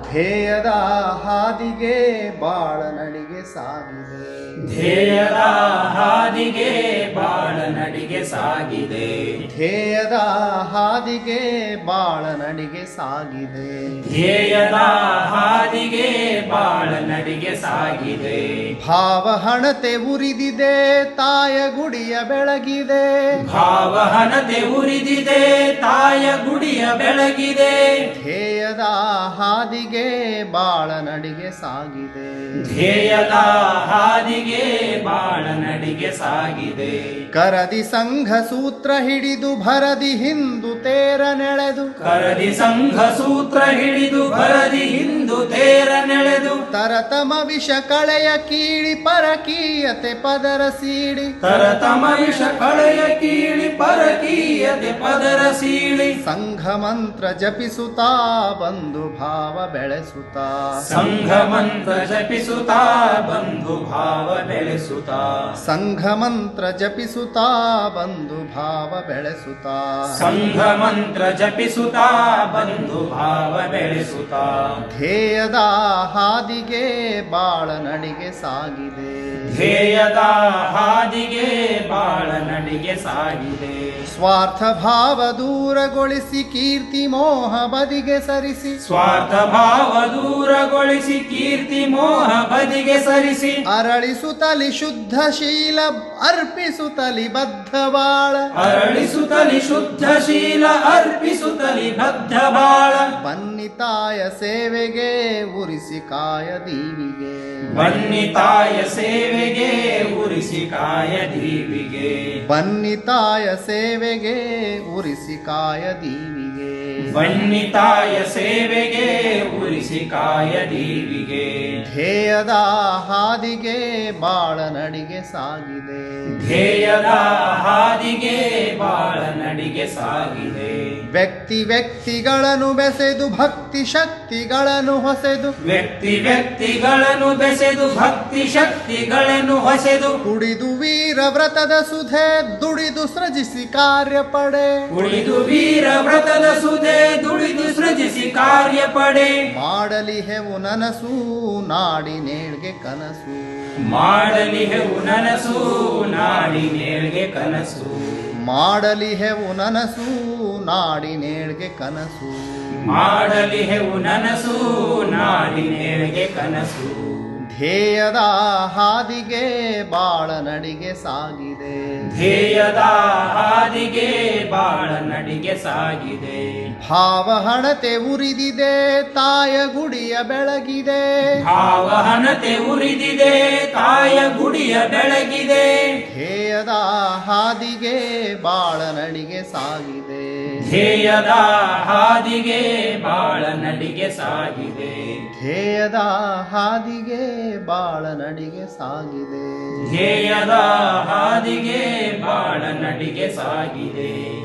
ಧ್ಯೇಯದ ಹಾದಿಗೆ ಬಾಳ ನಡಿಗೆ ಸಾಗಿದೆ. ಧ್ಯೇಯದ ಹಾದಿಗೆ ಬಾಳ ನಡಿಗೆ ಸಾಗಿದೆ. ಧ್ಯೇಯದ ಹಾದಿಗೆ ಬಾಳ ನಡಿಗೆ ಸಾಗಿದೆ. ಧ್ಯೇಯದ ಹಾದಿಗೆ ಬಾಳ ನಡಿಗೆ ಸಾಗಿದೆ. ಭಾವ ಹಣತೆ ಉರಿದಿದೆ ತಾಯ ಗುಡಿಯ ಬೆಳಗಿದೆ. ಭಾವಹನತೆ ಉರಿದಿದೆ ತಾಯ ಗುಡಿಯ ಬೆಳಗಿದೆ. ಧ್ಯೇಯದ ಹಾದಿಗೆ ಬಾಳ ನಡಿಗೆ ಸಾಗಿದೆ. ಧ್ಯೇಯದ ಹಾದಿಗೆ ಬಾಳ ನಡಿಗೆ ಸಾಗಿದೆ. ಕರದಿ ಸಂಘ ಸೂತ್ರ ಹಿಡಿದು ಭರದಿ ಹಿಂದು ತೇರ ನೆಳೆದು ಕರದಿ ಸಂಘ ಸೂತ್ರ ಹಿಡಿದು ನೆಳೆದು ತರತಮ ವಿಷ ಕಳೆಯ ಕೀಳಿ ಪರಕೀಯತೆ ಪದರ ಸೀಳಿ ತರತಮ ವಿಷ ಕಳೆಯ ಕೀಳಿ ಪರಕೀಯತೆ ಪದರ ಸೀಳಿ ಸಂಘ ಮಂತ್ರ ಜಪಿಸುತ್ತಾ ಬಂಧು ಭಾವ ಬೆಳೆಸುತ್ತಾ. ಸಂಘ ಮಂತ್ರ ಜಪಿಸುತ್ತಾ ಬಂಧು ಭಾವ ಬೆಳೆಸುತ್ತಾ. ಸಂಘ ಮಂತ್ರ ಜಪಿಸುತ್ತಾ ಬಂಧು ಭಾವ ಬೆಳೆಸುತ್ತಾ. ಸಂಘ ಮಂತ್ರ ಜಪಿಸುತ್ತಾ ಬಂಧು ಭಾವ ಬೆಳೆಸುತ್ತಾ. ಧ್ಯೇಯದ ಹಾದಿಗೆ ಬಾಳ ನಡಿಗೆ ಸಾಗಿದೆ. ಧ್ಯೇಯದ ಹಾದಿಗೆ ಬಾಳ ನಡಿಗೆ ಸಾಗಿದೆ. ಸ್ವಾರ್ಥ ಭಾವ ದೂರಗೊಳಿಸಿ ಕೀರ್ತಿ ಮೋಹ ಬದಿಗೆ ಸರಿಸಿ. ಸ್ವಾರ್ಥ ಭಾವ ದೂರಗೊಳಿಸಿ ಕೀರ್ತಿ ಮೋಹ ಬದಿಗೆ ಸರಿಸಿ. ಅರಳಿಸುತ್ತಲಿ ಶುದ್ಧ ಶೀಲ ಅರ್ಪಿಸುತ್ತಲಿ ಬದ್ಧ ಬಾಳ. ಅರಳಿಸುತ್ತಲಿ ಶುದ್ಧ ಶೀಲ ಅರ್ಪಿಸುತ್ತಲಿ ಬದ್ಧ ಬಾಳ. ಬನ್ನಿ ತಾಯ ಸೇವೆಗೆ ಉರಿಸಿ ಕಾಯ ದೀವಿಗೆ ಬನ್ನಿ ತಾಯ ಸೇವೆಗೆ ಉರಿಸಿ ಕಾಯ ದೀವಿಗೆ ಬನ್ನಿ ತಾಯ ಸೇವೆಗೆ ಉರಿಸಿ ಕಾಯ ದೀವಿಗೆ ಬನ್ನಿ ತಾಯ ಸೇವೆಗೆ ಉರಿಸಿ ಕಾಯ ದೀವಿಗೆ ಧ್ಯೇಯದ ಹಾದಿಗೆ ಬಾಳ ನಡಿಗೆ ಸಾಗಿದೆ. ಧ್ಯೇಯದ ಹಾದಿಗೆ ಬಾಳ ನಡಿಗೆ ಸಾಗಿದೆ. ವ್ಯಕ್ತಿ ವ್ಯಕ್ತಿಗಳನ್ನು ಬೆಸೆದು ಭಕ್ತಿ ಶಕ್ತಿಗಳನ್ನು ಹೊಸೆದು. ವ್ಯಕ್ತಿ ವ್ಯಕ್ತಿಗಳನ್ನು ಬೆಸೆದು ಭಕ್ತಿ ಶಕ್ತಿಗಳನ್ನು ಹೊಸೆದು. ಕುಡಿದು ವೀರ ವ್ರತದ ಸುಧೆ ದುಡಿದು ಸೃಜಿಸಿ ಕಾರ್ಯ ಪಡೆ. ಉಳಿದು ವೀರ ವ್ರತದ ಸುಧೆ ದುಡಿದು ಸೃಜಿಸಿ ಕಾರ್ಯ ಪಡೆ. ಮಾಡಲಿ ಹೆವು ನನಸು ನಾಡಿನೇಳ್ಗೆ ಕನಸು. ಮಾಡಲಿ ಹೆವು ನನಸು ನಾಡಿನೇಳ್ಗೆ ಕನಸು. ಮಾಡಲಿ ಹೆವು ನನಸು ನಾಡಿನೇಳ್ಗೆ ಕನಸು. ಮಾಡಲಿ ಹೆವು ನನಸು ನಾಡಿನೇಳ್ಗೆ ಕನಸು. ಧ್ಯೇಯದ ಹಾದಿಗೆ ಬಾಳ ನಡಿಗೆ ಸಾಗಿದೆ. ಧ್ಯೇಯದ ಹಾದಿಗೆ ಬಾಳ ನಡಿಗೆ ಸಾಗಿದೆ. ಭಾವ ಹಣತೆ ಉರಿದಿದೆ ತಾಯ ಗುಡಿಯ ಬೆಳಗಿದೆ. ಭಾವಹನತೆ ಉರಿದಿದೆ ತಾಯ ಗುಡಿಯ ಬೆಳಗಿದೆ. ಧ್ಯೇಯದ ಹಾದಿಗೆ ಬಾಳ ನಡಿಗೆ ಸಾಗಿದೆ. ಧ್ಯೇಯದ ಹಾದಿಗೆ ಬಾಳ ನಡಿಗೆ ಸಾಗಿದೆ. ಧ್ಯೇಯದ ಹಾದಿಗೆ ಬಾಳ ನಡಿಗೆ ಸಾಗಿದೆ. ಧ್ಯೇಯದ ಹಾದಿಗೆ ಬಾಳ ನಡಿಗೆ ಸಾಗಿದೆ.